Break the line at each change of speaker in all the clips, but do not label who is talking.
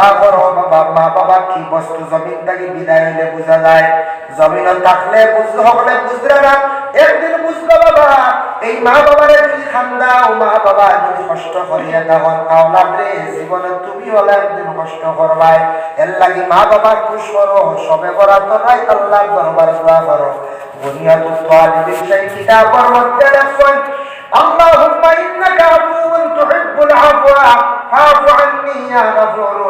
দোয়া করো বাবা মা বাবা কি বস্তু জমিন থেকে বিদায় হইলে বোঝা যায় জমিন থাকলে বুঝতে হলে বুঝলে না একদিন বুঝলো বাবা এই মা বাবারে যদি খান্দাও মা বাবা যদি কষ্ট করিয়া তখন আওলাদ রে জীবনে তুমি হলে একদিন কষ্ট করবাই এর লাগি মা বাবা খুশ করো সবে করা তো নাই আল্লাহ দরবার দোয়া করো বুনিয়াত তালিবিন সেই কিতাবের মধ্যে লেখছেন اللهم إنك عفو تحب العفو فاعف عني يا غفور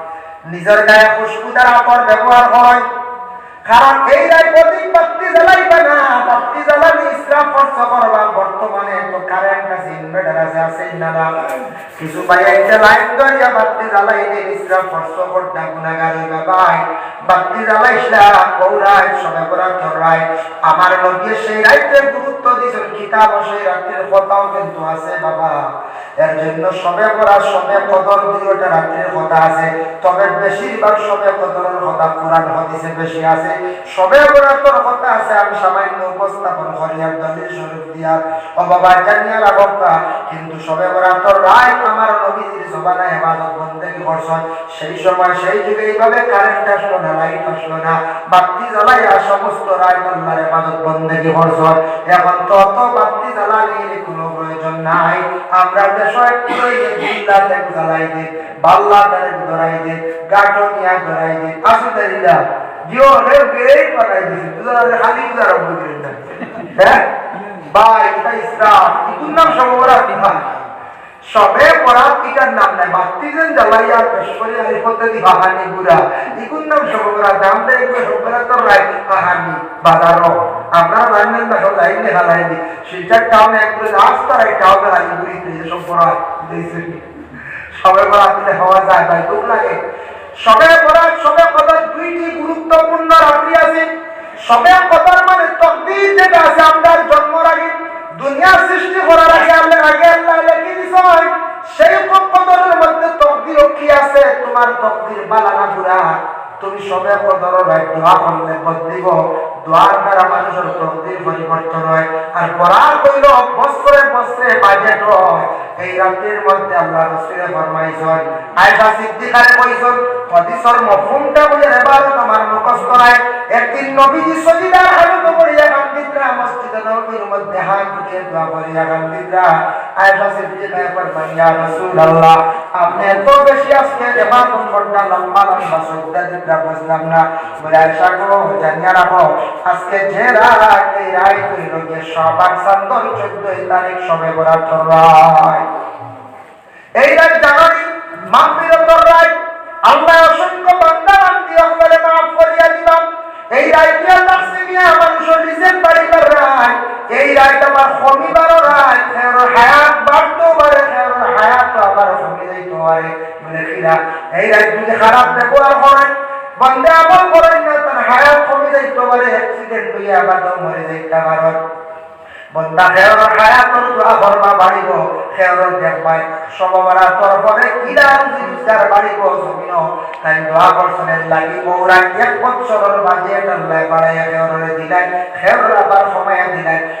নিজের গায়ে খুশবুদার আপর ব্যবহার হয়। কারণ এই রায় প্রতি বাতি জ্বালাইবে না। জ্বালানি করবা বর্তমানে তো আছে ইনভার্টার আছে আছে না কিছু ভাই একটা লাইন ধরিয়া বাতি জ্বালাই সবে আমার সেই রাইতে গুরুত্ব দিয়েছেন। কিতাব সেই রাত্রির কথাও কিন্তু আছে, বাবা। এর জন্য সবে করা সবে কদর দুইটা রাত্রির কথা আছে। তবে বেশিরভাগ সবে কদরের কথা কোরআন হাদিসে বেশি আছে। সবে বরাতর কথা আছে, আমি সামান্য উপস্থাপন করি আর দলিল স্বরূপ দিয়া। ও বাবা জানিয়া রাখবা কিন্তু সবে বরাতর রায় আমার নবীজির জবানা ইবাদত বন্দেগী করছেন সেই সময় সেই যুগে এইভাবে কারেন্ট আসলো না লাইট আসলো না। বাতি জ্বালাইয়া সমস্ত রায় আল্লাহর ইবাদত বন্দেগী করছেন এখন তো অত বাতি জ্বালানির কোনো প্রয়োজন নাই। আমরা দেশে বিল্লাতে জ্বালাই দিই বাল্লা তারে ধরাই দিই গাঠো নিয়া ধরাই দিই আসুন জিও রে বেই পাঠাই দিছি তুই খালি যারা বুঝলি না হ্যাঁ? ভাই, এটা ইসলাম। ইকুন নাম সবরা বিধান সবে পড়াত ইটার নাম নাই। বাতিজন জ্বালাইয়া পেশরি আলি বাহানি গুড়া ইকুন নাম সবরা দাম দে এগুলো সবরা তো রাই বাহানি, বাজারও। আমরা না সব লাইনে হালাই দি শিলচার টাউনে একটু রাস্তা রাই টাউনে আলি গুড়ি তুই সব পড়া দিয়েছে। সবে পড়াত দিলে হওয়া যায় ভাই দুঃখ লাগে। সবে পড়াত সবে কথা দুইটি গুরুত্বপূর্ণ রাত্রি আছে। সবে কথার মানে তকদির যেটা আছে, আমরা জন্মর আগে দুনিয়া সৃষ্টি করার আগে আল্লাহ আগে আল্লাহ লিখে দিছেন সেই কদরের মধ্যে তকদির কি আছে? তোমার তকদির বালানা গুড়া তুমি সবে কদরের রায় দোয়া করলে বদিব দোয়ার দ্বারা মানুষের তকদির পরিবর্তন হয়। আর পড়ার কইল, বছরে বছরে বাজেট হয়। এই রাত্রির মধ্যে আল্লাহ রসুলে ফরমাইছেন আয়েশা সিদ্দিকারে কইছেন হাদিসের মফহুমটা বুঝে এবার তোমার মুখস্থ নাই। একদিন নবীজি সজিদার হালত করিয়া কান্দিদ্রা মসজিদে নবীর মধ্যে হাত উঠিয়ে দোয়া করিয়া কান্দিদ্রা এত বেশি না। বলে রাখো, আজকে যে এই সবে রায়। এই রাত মাফ করিয়া দিলাম। এই রাইতে মানুষের রিজেন বাড়িবার রাত এই রাত আমার কমিবার রাত এর হায়াত বাড়তো পারে এর হায়াত আবার কমে কিরা এই রাত খারাপ ব্যবহার এক বছরের বাজে টাল্লাই বাড়াইয়া খেয়রে দিলাই খেয়র আবার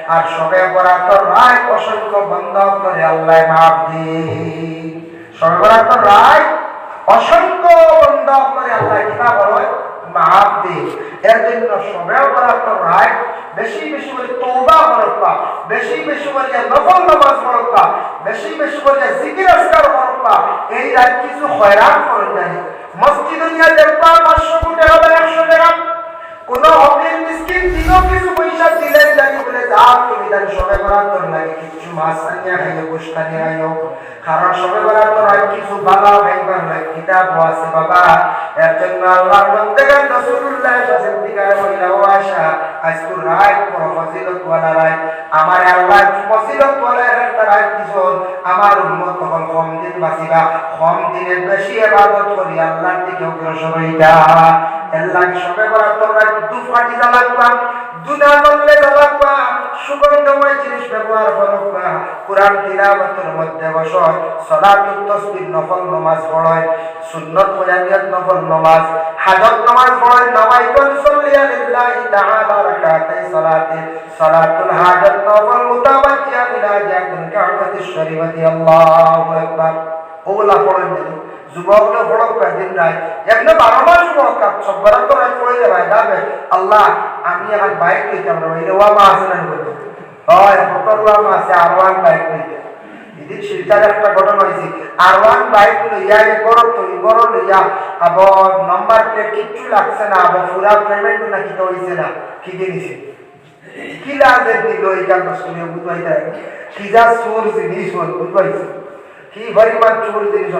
আর সবে বরাতর রায় অসংখ্য বন্ধ করে আল্লাহ মাফ দি সবে বরাতর রায় অসংখ্য বন্ধ করে আল্লাহ কিতাব হয় মাফ দে এর জন্য সময় রায় বেশি বেশি করে তৌবা করবা বেশি বেশি করে নফল নামাজ পড়বা বেশি বেশি করে জিকির আসকার করবা এই রাত কিছু হয়রান করে মসজিদে নিয়ে দেখবা পাঁচশো কোটি হবে একশো টাকা কোন অমিল মিসকিন দিনও কিছু পয়সা দিলেন জানি বলে যা তুমি করার তোর লাগে কিছু মাছ আনিয়া খাইও আইও কারণ সবে করার তোর আর কিছু বালা খাইবার লাগে কিতাব আছে বাবা। এর জন্য আল্লাহর বন্দেগান রাসূলুল্লাহ সিদ্দিকার মহিলা ও আশা আজকুর রায় বড় ফজিলত ওয়ালা রায়। আমার আল্লাহ ফজিলত ওয়ালা একটা রায় কিছু আমার উম্মত তখন কম দিন বাঁচিবা, কম দিনের বেশি ইবাদত করি, আল্লাহর দিকে অগ্রসর হইতা আল্লাহ সবে করার তোমরা দু ফাটি জ্বালাকবা দুনা করলে জ্বালাকবা সুগন্ধময় জিনিস ব্যবহার করবা কোরআন তিলাওয়াতের মধ্যে বস সালাতুত তাসবিহ নফল নামাজ পড়য়, সুন্নত মুজাহিদ নফল নামাজ, হাজত নামাজ পড়য় নামাইতুল সাল্লিয়া লিল্লাহি তাআলা রাকাতাই সালাতে, সালাতুল হাজত নফল মুতাওয়াজ্জিয়া ইলা জাতিল কাবাতিশ শরীফাতি আল্লাহু আকবার। ওগুলা পড়েন যদি যুবকগুলো পড়ক কয়েকদিন রায় এমনি বারো মাস কাপ সব বরাদ্দ রায় পড়ে যাবে যাবে আল্লাহ, আমি এখন বাইক লইতাম না এই ওয়া মা আছে না বলতো? হয় মোটর মা আছে, আর ওয়ান বাইক লইতে। এদিন শিলচার একটা ঘটনা হয়েছে আর ওয়ান বাইক লইয়া এ গরম তো গরম লইয়া আবার নাম্বার প্লেট কিচ্ছু লাগছে না আবার পুরা পেমেন্ট না কি হয়েছে না, কি কিনেছে কি লাগে দিল, এই গানটা শুনে বুঝবাই যায় কি যা সুর জিনিস বুঝবাইছে কি পরিমাণ চোর জিনিস